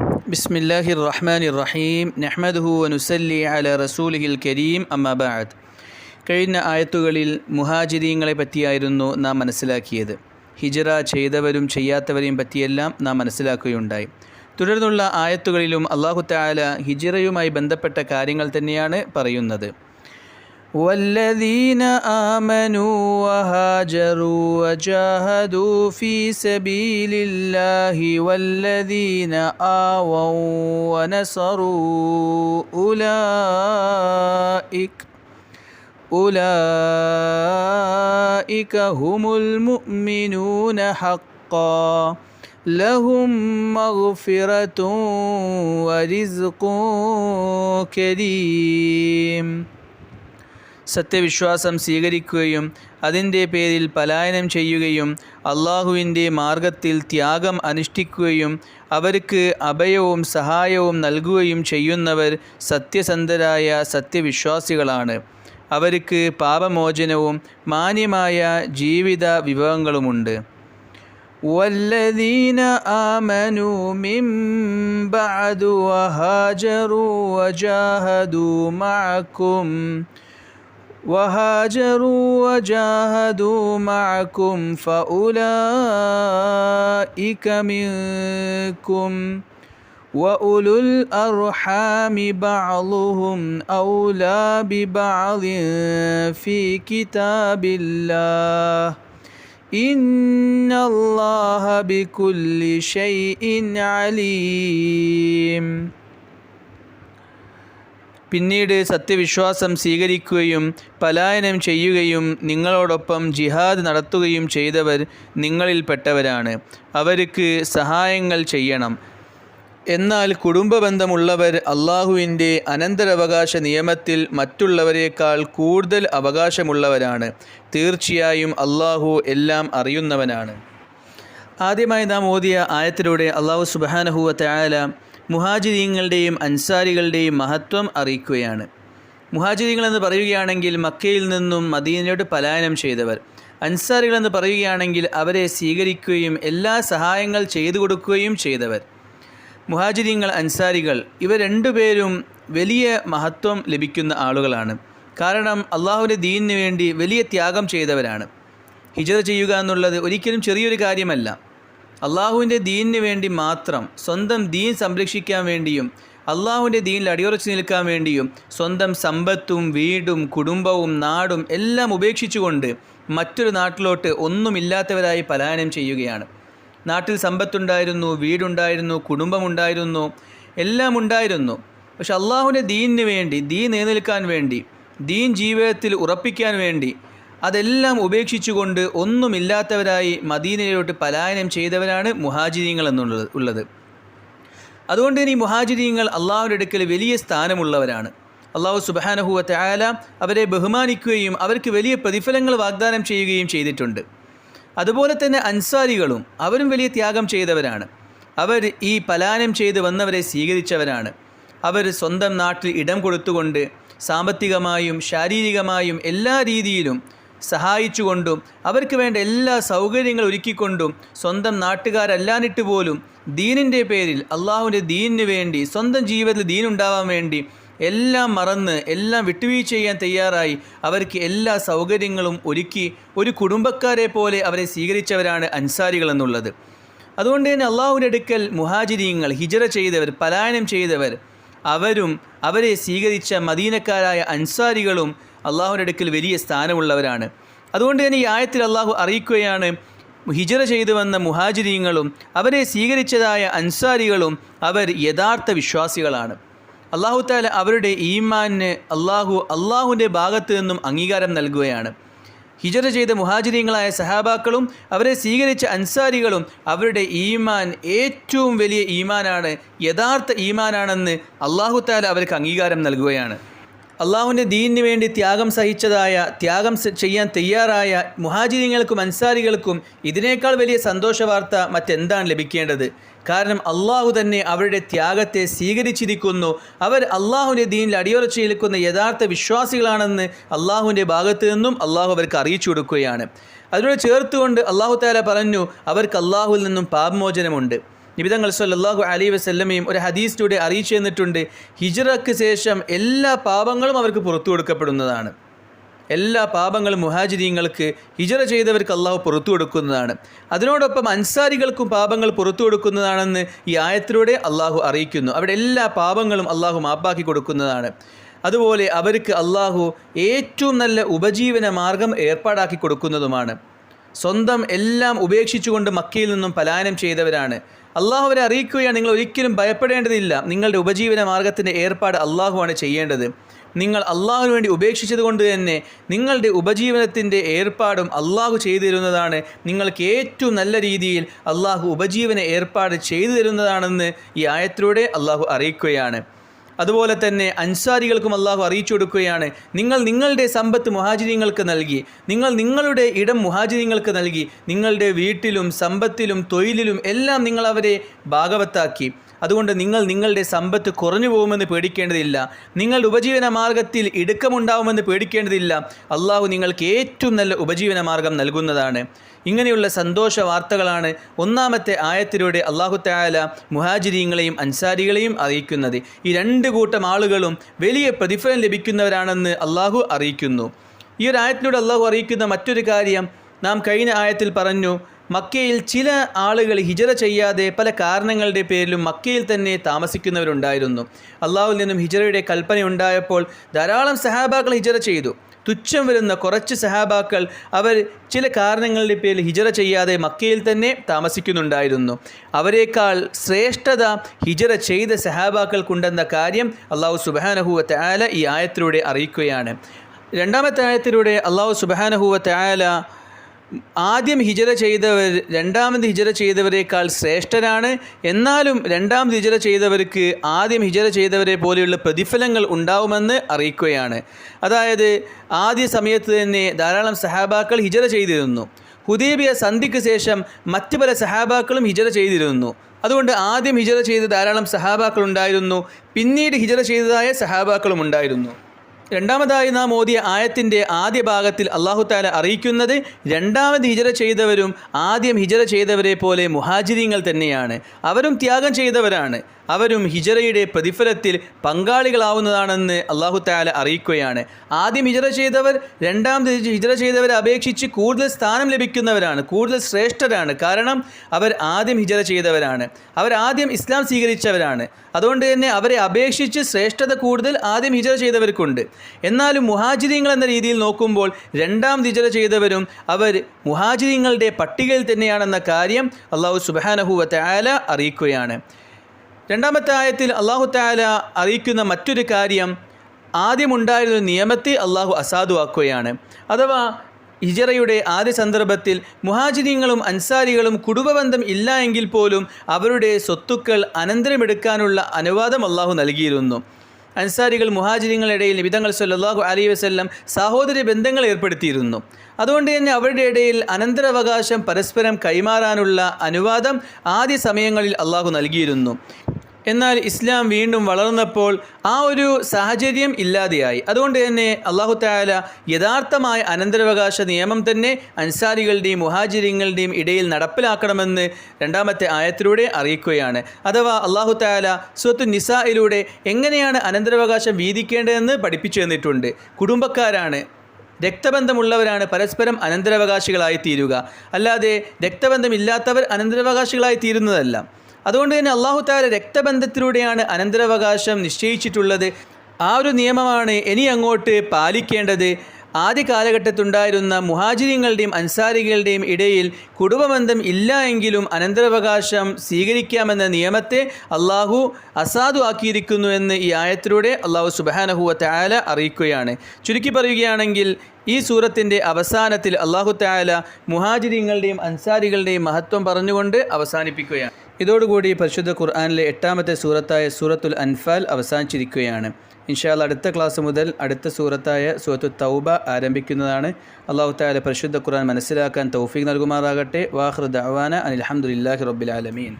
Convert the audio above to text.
ബിസ്മില്ലാഹിർ റഹ്മാൻ ഇറഹീം നെഹ്മദ്ഹു അനുസല്ലി അല റസൂലിഹിൽ കരീം. അമ്മബാദ് കഴിഞ്ഞ ആയത്തുകളിൽ മുഹാജിദീങ്ങളെ പറ്റിയായിരുന്നു നാം മനസ്സിലാക്കിയത്. ഹിജറ ചെയ്തവരും ചെയ്യാത്തവരെയും പറ്റിയെല്ലാം നാം മനസ്സിലാക്കുകയുണ്ടായി. തുടർന്നുള്ള ആയത്തുകളിലും അള്ളാഹു താല ഹിജിറയുമായി ബന്ധപ്പെട്ട കാര്യങ്ങൾ തന്നെയാണ് പറയുന്നത്. والذين آمنوا وهاجروا وجاهدوا في سبيل الله والذين آووا ونصروا أولئك أولئك هم المؤمنون حقا لهم مغفرة ورزق كريم സത്യവിശ്വാസം സ്വീകരിക്കുകയും അതിൻ്റെ പേരിൽ പലായനം ചെയ്യുകയും അള്ളാഹുവിൻ്റെ മാർഗത്തിൽ ത്യാഗം അനുഷ്ഠിക്കുകയും അവർക്ക് അഭയവും സഹായവും നൽകുകയും ചെയ്യുന്നവർ സത്യസന്ധരായ സത്യവിശ്വാസികളാണ് അവർക്ക് പാപമോചനവും മാന്യമായ ജീവിത വിഭവങ്ങളുമുണ്ട് والذين آمنوا من بعد وهاجروا وجاهدوا معكم وهاجروا وجاهدوا معكم فأولئك منكم وأولو الأرحام بعضهم أولى ببعض في كتاب الله. إن الله بكل شيء عليم. പിന്നീട് സത്യവിശ്വാസം സ്വീകരിക്കുകയും പലായനം ചെയ്യുകയും നിങ്ങളോടൊപ്പം ജിഹാദ് നടത്തുകയും ചെയ്തവർ നിങ്ങളിൽപ്പെട്ടവരാണ്. അവർക്ക് സഹായങ്ങൾ ചെയ്യണം. എന്നാൽ കുടുംബബന്ധമുള്ളവർ അള്ളാഹുവിന്റെ അനന്തരവകാശ നിയമത്തിൽ മറ്റുള്ളവരെക്കാൾ കൂടുതൽ അവകാശമുള്ളവരാണ്. തീർച്ചയായും അള്ളാഹു എല്ലാം അറിയുന്നവനാണ്. ആദ്യമായി നാം ഓതിയ ആയത്തിലൂടെ അള്ളാഹു സുബാനഹുവ തയാല മുഹാജിരീങ്ങളുടെയും അൻസാരികളുടെയും മഹത്വം അറിയിക്കുകയാണ്. മുഹാജിദീങ്ങളെന്ന് പറയുകയാണെങ്കിൽ മക്കയിൽ നിന്നും മദീനയോട് പലായനം ചെയ്തവർ. അൻസാരികൾ എന്ന് പറയുകയാണെങ്കിൽ അവരെ സ്വീകരിക്കുകയും എല്ലാ സഹായങ്ങൾ ചെയ്തു കൊടുക്കുകയും ചെയ്തവർ. മുഹാജിദീങ്ങൾ അൻസാരികൾ ഇവർ രണ്ടുപേരും വലിയ മഹത്വം ലഭിക്കുന്ന ആളുകളാണ്. കാരണം അള്ളാഹുവിന്റെ ദീനിന് വേണ്ടി വലിയ ത്യാഗം ചെയ്തവരാണ്. ഹിജറ ചെയ്യുക എന്നുള്ളത് ഒരിക്കലും ചെറിയൊരു കാര്യമല്ല. അള്ളാഹുവിന്റെ ദീനിന് വേണ്ടി മാത്രം സ്വന്തം ദീൻ സംരക്ഷിക്കാൻ വേണ്ടിയും അള്ളാഹുവിന്റെ ദീനിൽ അടിയുറച്ചു നിൽക്കാൻ വേണ്ടിയും സ്വന്തം സമ്പത്തും വീടും കുടുംബവും നാടും എല്ലാം ഉപേക്ഷിച്ചുകൊണ്ട് മറ്റൊരു നാട്ടിലോട്ട് ഒന്നുമില്ലാത്തവരായി പലായനം ചെയ്യുകയാണ്. നാട്ടിൽ സമ്പത്തുണ്ടായിരുന്നു വീടുണ്ടായിരുന്നു കുടുംബമുണ്ടായിരുന്നു എല്ലാം ഉണ്ടായിരുന്നു. പക്ഷെ അള്ളാഹുവിന്റെ ദീനിന് വേണ്ടി ദീൻ നിലനിൽക്കാൻ വേണ്ടി ദീൻ ജീവിതത്തിൽ ഉറപ്പിക്കാൻ വേണ്ടി അതെല്ലാം ഉപേക്ഷിച്ചുകൊണ്ട് ഒന്നുമില്ലാത്തവരായി മദീനയിലോട്ട് പലായനം ചെയ്തവരാണ് മുഹാജിദീങ്ങൾ എന്നുള്ളത് ഉള്ളത്. അതുകൊണ്ട് തന്നെ ഈ മുഹാജിദീങ്ങൾ അള്ളാഹുവിന്റെ അടുക്കൽ വലിയ സ്ഥാനമുള്ളവരാണ്. അള്ളാഹു സുബാനഹുവത്തെ ആല അവരെ ബഹുമാനിക്കുകയും അവർക്ക് വലിയ പ്രതിഫലങ്ങൾ വാഗ്ദാനം ചെയ്യുകയും ചെയ്തിട്ടുണ്ട്. അതുപോലെ തന്നെ അൻസാരികളും അവരും വലിയ ത്യാഗം ചെയ്തവരാണ്. അവർ ഈ പലായനം ചെയ്ത് വന്നവരെ സ്വീകരിച്ചവരാണ്. അവർ സ്വന്തം നാട്ടിൽ ഇടം കൊടുത്തുകൊണ്ട് സാമ്പത്തികമായും ശാരീരികമായും എല്ലാ രീതിയിലും സഹായിച്ചുകൊണ്ടും അവർക്ക് വേണ്ട എല്ലാ സൗകര്യങ്ങളും ഒരുക്കിക്കൊണ്ടും സ്വന്തം നാട്ടുകാരല്ലാനിട്ട് പോലും ദീനിന്റെ പേരിൽ അള്ളാഹുവിന്റെ ദീനിന് വേണ്ടി സ്വന്തം ജീവിതത്തിൽ ദീനുണ്ടാവാൻ വേണ്ടി എല്ലാം മറന്ന് എല്ലാം വിട്ടുവീഴ്ച ചെയ്യാൻ തയ്യാറായി അവർക്ക് എല്ലാ സൗകര്യങ്ങളും ഒരുക്കി ഒരു കുടുംബക്കാരെ പോലെ അവരെ സ്വീകരിച്ചവരാണ് അൻസാരികൾ എന്നുള്ളത്. അതുകൊണ്ട് തന്നെ അള്ളാഹുവിന്റെ അടുക്കൽ മുഹാജിരിയങ്ങൾ ഹിജറ ചെയ്തവർ പലായനം ചെയ്തവർ അവരും അവരെ സ്വീകരിച്ച മദീനക്കാരായ അൻസാരികളും അള്ളാഹുവിന്റെ അടുക്കൽ വലിയ സ്ഥാനമുള്ളവരാണ്. അതുകൊണ്ട് തന്നെ ഈ ആയത്തിൽ അള്ളാഹു അറിയിക്കുകയാണ് ഹിജറ ചെയ്തു വന്ന മുഹാജിരീങ്ങളും അവരെ സ്വീകരിച്ചതായ അൻസാരികളും അവർ യഥാർത്ഥ വിശ്വാസികളാണ്. അള്ളാഹു താല അവരുടെ ഈമാന് അള്ളാഹു അള്ളാഹുവിന്റെ ഭാഗത്തു നിന്നും അംഗീകാരം നൽകുകയാണ്. ഹിജറ ചെയ്ത മുഹാജിരീങ്ങളായ സഹാബാക്കളും അവരെ സ്വീകരിച്ച അൻസാരികളും അവരുടെ ഈമാൻ ഏറ്റവും വലിയ ഈമാനാണ് യഥാർത്ഥ ഈമാനാണെന്ന് അള്ളാഹു താല അവർക്ക് അംഗീകാരം നൽകുകയാണ്. അള്ളാഹുവിന്റെ ദീനിന് വേണ്ടി ത്യാഗം സഹിച്ചതായ ത്യാഗം ചെയ്യാൻ തയ്യാറായ മുഹാജിരികൾക്കും അൻസാരികൾക്കും ഇതിനേക്കാൾ വലിയ സന്തോഷ വാർത്ത മറ്റെന്താണ് ലഭിക്കേണ്ടത്? കാരണം അള്ളാഹു തന്നെ അവരുടെ ത്യാഗത്തെ സ്വീകരിച്ചിരിക്കുന്നു. അവർ അള്ളാഹുവിന്റെ ദീനിൽ അടിയുറച്ചു നിൽക്കുന്ന യഥാർത്ഥ വിശ്വാസികളാണെന്ന് അള്ളാഹുവിന്റെ ഭാഗത്തു നിന്നും അള്ളാഹു അവർക്ക് അറിയിച്ചു കൊടുക്കുകയാണ്. അതിനോട് ചേർത്തുകൊണ്ട് അള്ളാഹു താല പറഞ്ഞു അവർക്ക് അള്ളാഹുവിൽ നിന്നും പാപമോചനമുണ്ട്. നിബിതങ്ങൾ സല്ലല്ലാഹു അലി വസ്ല്ലമയും ഒരു ഹദീസിലൂടെ അറിയിച്ചു തന്നിട്ടുണ്ട്. ഹിജറക്ക് ശേഷം എല്ലാ പാപങ്ങളും അവർക്ക് പുറത്തു കൊടുക്കപ്പെടുന്നതാണ്. എല്ലാ പാപങ്ങളും മുഹാജിദീങ്ങൾക്ക് ഹിജറ ചെയ്തവർക്ക് അള്ളാഹു പുറത്തു കൊടുക്കുന്നതാണ്. അതിനോടൊപ്പം അൻസാരികൾക്കും പാപങ്ങൾ പുറത്തു കൊടുക്കുന്നതാണെന്ന് ഈ ആയത്തിലൂടെ അള്ളാഹു അറിയിക്കുന്നു. അവിടെ എല്ലാ പാപങ്ങളും അള്ളാഹു മാപ്പാക്കി കൊടുക്കുന്നതാണ്. അതുപോലെ അവർക്ക് അള്ളാഹു ഏറ്റവും നല്ല ഉപജീവന മാർഗം ഏർപ്പാടാക്കി കൊടുക്കുന്നതുമാണ്. സ്വന്തം എല്ലാം ഉപേക്ഷിച്ചുകൊണ്ട് മക്കയിൽ നിന്നും പലായനം ചെയ്തവരാണ്. അള്ളാഹു അവരെ അറിയിക്കുകയാണ് നിങ്ങൾ ഒരിക്കലും ഭയപ്പെടേണ്ടതില്ല. നിങ്ങളുടെ ഉപജീവന മാർഗത്തിന്റെ ഏർപ്പാട് അള്ളാഹുവാണ് ചെയ്യേണ്ടത്. നിങ്ങൾ അള്ളാഹുവിന് വേണ്ടി ഉപേക്ഷിച്ചത് കൊണ്ട് തന്നെ നിങ്ങളുടെ ഉപജീവനത്തിന്റെ ഏർപ്പാടും അള്ളാഹു ചെയ്തു തരുന്നതാണ്. നിങ്ങൾക്ക് ഏറ്റവും നല്ല രീതിയിൽ അള്ളാഹു ഉപജീവന ഏർപ്പാട് ചെയ്തു തരുന്നതാണെന്ന് ഈ ആയത്തിലൂടെ അള്ളാഹു അറിയിക്കുകയാണ്. അതുപോലെ തന്നെ അൻസാരികൾക്കും അള്ളാഹു അറിയിച്ചു കൊടുക്കുകയാണ്. നിങ്ങൾ നിങ്ങളുടെ സമ്പത്ത് മുഹാജിരിങ്ങൾക്ക് നൽകി. നിങ്ങൾ നിങ്ങളുടെ ഇടം മുഹാജിരിങ്ങൾക്ക് നൽകി. നിങ്ങളുടെ വീട്ടിലും സമ്പത്തിലും തൊഴിലിലും എല്ലാം നിങ്ങൾ അവരെ ഭാഗവത്താക്കി. അതുകൊണ്ട് നിങ്ങൾ നിങ്ങളുടെ സമ്പത്ത് കുറഞ്ഞു പോകുമെന്ന് പേടിക്കേണ്ടതില്ല. നിങ്ങളുടെ ഉപജീവന മാർഗത്തിൽ ഇടുക്കമുണ്ടാവുമെന്ന് പേടിക്കേണ്ടതില്ല. അള്ളാഹു നിങ്ങൾക്ക് ഏറ്റവും നല്ല ഉപജീവന മാർഗം നൽകുന്നതാണ്. ഇങ്ങനെയുള്ള സന്തോഷ വാർത്തകളാണ് ഒന്നാമത്തെ ആയത്തിലൂടെ അള്ളാഹു തായാല മുഹാജിരീങ്ങളെയും അൻസാരികളെയും അറിയിക്കുന്നത്. ഈ രണ്ട് കൂട്ടം ആളുകളും വലിയ പ്രതിഫലം ലഭിക്കുന്നവരാണെന്ന് അള്ളാഹു അറിയിക്കുന്നു. ഈ ഒരു ആയത്തിലൂടെ അള്ളാഹു അറിയിക്കുന്ന മറ്റൊരു കാര്യം നാം കഴിഞ്ഞ ആയത്തിൽ പറഞ്ഞു മക്കയിൽ ചില ആളുകൾ ഹിജറ ചെയ്യാതെ പല കാരണങ്ങളുടെ പേരിലും മക്കയിൽ തന്നെ താമസിക്കുന്നവരുണ്ടായിരുന്നു. അള്ളാഹുവിൽ നിന്നും ഹിജറയുടെ കൽപ്പന ഉണ്ടായപ്പോൾ ധാരാളം സഹാബാക്കൾ ഹിജറ ചെയ്തു. തുച്ഛം വരുന്ന കുറച്ച് സഹാബാക്കൾ അവർ ചില കാരണങ്ങളുടെ പേരിൽ ഹിജറ ചെയ്യാതെ മക്കയിൽ തന്നെ താമസിക്കുന്നുണ്ടായിരുന്നു. അവരെക്കാൾ ശ്രേഷ്ഠത ഹിജറ ചെയ്ത സഹാബാക്കൾക്കുണ്ടെന്ന കാര്യം അള്ളാഹു സുബാനഹുവത്തെ ആല ഈ ആയത്തിലൂടെ അറിയിക്കുകയാണ്. രണ്ടാമത്തെ ആയത്തിലൂടെ അള്ളാഹു സുബാനഹുവത്തെ ആല ആദ്യം ഹിജറ ചെയ്തവർ രണ്ടാമത് ഹിജറ ചെയ്തവരെക്കാൾ ശ്രേഷ്ഠരാണ്. എന്നാലും രണ്ടാമത് ഹിജറ ചെയ്തവർക്ക് ആദ്യം ഹിജറ ചെയ്തവരെ പോലെയുള്ള പ്രതിഫലങ്ങൾ ഉണ്ടാവുമെന്ന് അറിയിക്കുകയാണ്. അതായത് ആദ്യ സമയത്ത് തന്നെ ധാരാളം സഹാബാക്കൾ ഹിജറ ചെയ്തിരുന്നു. ഹുദീബിയ സന്ധിക്ക് ശേഷം മറ്റ് പല സഹാബാക്കളും ഹിജറ ചെയ്തിരുന്നു. അതുകൊണ്ട് ആദ്യം ഹിജറ ചെയ്ത ധാരാളം സഹാബാക്കളുണ്ടായിരുന്നു പിന്നീട് ഹിജറ ചെയ്തതായ സഹാബാക്കളും ഉണ്ടായിരുന്നു. രണ്ടാമതായി നാം ഓതിയ ആയത്തിന്റെ ആദ്യ ഭാഗത്തിൽ അള്ളാഹു താല അറിയിക്കുന്നത് രണ്ടാമത് ഹിജറ ചെയ്തവരും ആദ്യം ഹിജറ ചെയ്തവരെ പോലെ മുഹാജിരിങ്ങൾ തന്നെയാണ്. അവരും ത്യാഗം ചെയ്തവരാണ്. അവരും ഹിജറയുടെ പ്രതിഫലത്തിൽ പങ്കാളികളാവുന്നതാണെന്ന് അള്ളാഹു താല അറിയിക്കുകയാണ്. ആദ്യം ഹിജറ ചെയ്തവർ രണ്ടാം ഹിജറ ചെയ്തവരെ അപേക്ഷിച്ച് കൂടുതൽ സ്ഥാനം ലഭിക്കുന്നവരാണ് കൂടുതൽ ശ്രേഷ്ഠരാണ്. കാരണം അവർ ആദ്യം ഹിജറ ചെയ്തവരാണ്. അവർ ആദ്യം ഇസ്ലാം സ്വീകരിച്ചവരാണ്. അതുകൊണ്ട് തന്നെ അവരെ അപേക്ഷിച്ച് ശ്രേഷ്ഠത കൂടുതൽ ആദ്യം ഹിജറ ചെയ്തവർക്കുണ്ട്. എന്നാലും മുഹാജിരിങ്ങൾ എന്ന രീതിയിൽ നോക്കുമ്പോൾ രണ്ടാം ഹിജറ ചെയ്തവരും അവർ മുഹാജിരിങ്ങളുടെ പട്ടികയിൽ തന്നെയാണെന്ന കാര്യം അള്ളാഹു സുബാനഹുവ താല അറിയിക്കുകയാണ്. രണ്ടാമത്തെ ആയത്തിൽ അള്ളാഹു താല അറിയിക്കുന്ന മറ്റൊരു കാര്യം ആദ്യമുണ്ടായിരുന്ന നിയമത്തെ അള്ളാഹു അസാധുവാക്കുകയാണ്. അഥവാ ഹിജറയുടെ ആദ്യ സന്ദർഭത്തിൽ മുഹാജിരിങ്ങളും അൻസാരികളും കുടുംബബന്ധം ഇല്ല എങ്കിൽ പോലും അവരുടെ സ്വത്തുക്കൾ അനന്തരമെടുക്കാനുള്ള അനുവാദം അള്ളാഹു നൽകിയിരുന്നു. അൻസാരികൾ മുഹാജിരിങ്ങളിടയിൽ നിബിതങ്ങൾ സല്ലാഹു അലൈ വസ്ല്ലം സഹോദര ബന്ധങ്ങൾ ഏർപ്പെടുത്തിയിരുന്നു. അതുകൊണ്ട് തന്നെ അവരുടെ ഇടയിൽ അനന്തരാവകാശം പരസ്പരം കൈമാറാനുള്ള അനുവാദം ആദ്യ സമയങ്ങളിൽ അള്ളാഹു നൽകിയിരുന്നു. എന്നാൽ ഇസ്ലാം വീണ്ടും വളർന്നപ്പോൾ ആ ഒരു സാഹചര്യം ഇല്ലാതെയായി. അതുകൊണ്ട് തന്നെ അള്ളാഹു താല യഥാർത്ഥമായ അനന്തരാവകാശ നിയമം തന്നെ അൻസാരികളുടെയും മുഹാജിരിങ്ങളുടെയും ഇടയിൽ നടപ്പിലാക്കണമെന്ന് രണ്ടാമത്തെ ആയത്തിലൂടെ അറിയിക്കുകയാണ്. അഥവാ അള്ളാഹു താല സ്വത്ത് നിസായിലൂടെ എങ്ങനെയാണ് അനന്തരാവകാശം വീതിക്കേണ്ടതെന്ന് പഠിപ്പിച്ചു തന്നിട്ടുണ്ട്. കുടുംബക്കാരാണ് രക്തബന്ധമുള്ളവരാണ് പരസ്പരം അനന്തരാവകാശികളായി തീരുക അല്ലാതെ രക്തബന്ധമില്ലാത്തവർ അനന്തരാവകാശികളായി തീരുന്നതല്ല അതുകൊണ്ട് തന്നെ അള്ളാഹു താല രക്തബന്ധത്തിലൂടെയാണ് അനന്തരാവകാശം നിശ്ചയിച്ചിട്ടുള്ളത്. ആ ഒരു നിയമമാണ് ഇനി അങ്ങോട്ട് പാലിക്കേണ്ടത്. ആദ്യ കാലഘട്ടത്തുണ്ടായിരുന്ന മുഹാജിരിങ്ങളുടെയും അൻസാരികളുടെയും ഇടയിൽ കുടുംബബന്ധം ഇല്ല എങ്കിലും അനന്തരാവകാശം സ്വീകരിക്കാമെന്ന നിയമത്തെ അള്ളാഹു അസാധു ആക്കിയിരിക്കുന്നു എന്ന് ഈ ആയത്തിലൂടെ അള്ളാഹു സുബാനഹുവ താല അറിയിക്കുകയാണ്. ചുരുക്കി പറയുകയാണെങ്കിൽ ഈ സൂറത്തിന്റെ അവസാനത്തിൽ അള്ളാഹു താല മുഹാജിരിങ്ങളുടെയും അൻസാരികളുടെയും മഹത്വം പറഞ്ഞുകൊണ്ട് അവസാനിപ്പിക്കുകയാണ്. ഇതോടുകൂടി പരിശുദ്ധ ഖുർആാനിലെ എട്ടാമത്തെ സൂറത്തായ സൂറത്തുൽ അൻഫാൽ അവസാനിച്ചിരിക്കുകയാണ്. ഇൻഷാല്ല അടുത്ത ക്ലാസ് മുതൽ അടുത്ത സൂറത്തായ സൂറത്തു തൗബ ആരംഭിക്കുന്നതാണ്. അള്ളാഹു താല പരിശുദ്ധ ഖുർആൻ മനസ്സിലാക്കാൻ തൗഫീഖ് നൽകുമാറാകട്ടെ. വാഹൃദ് അവാന അനിൽഹമുല്ലാഹി റബ്ബിൽ ആലമീൻ.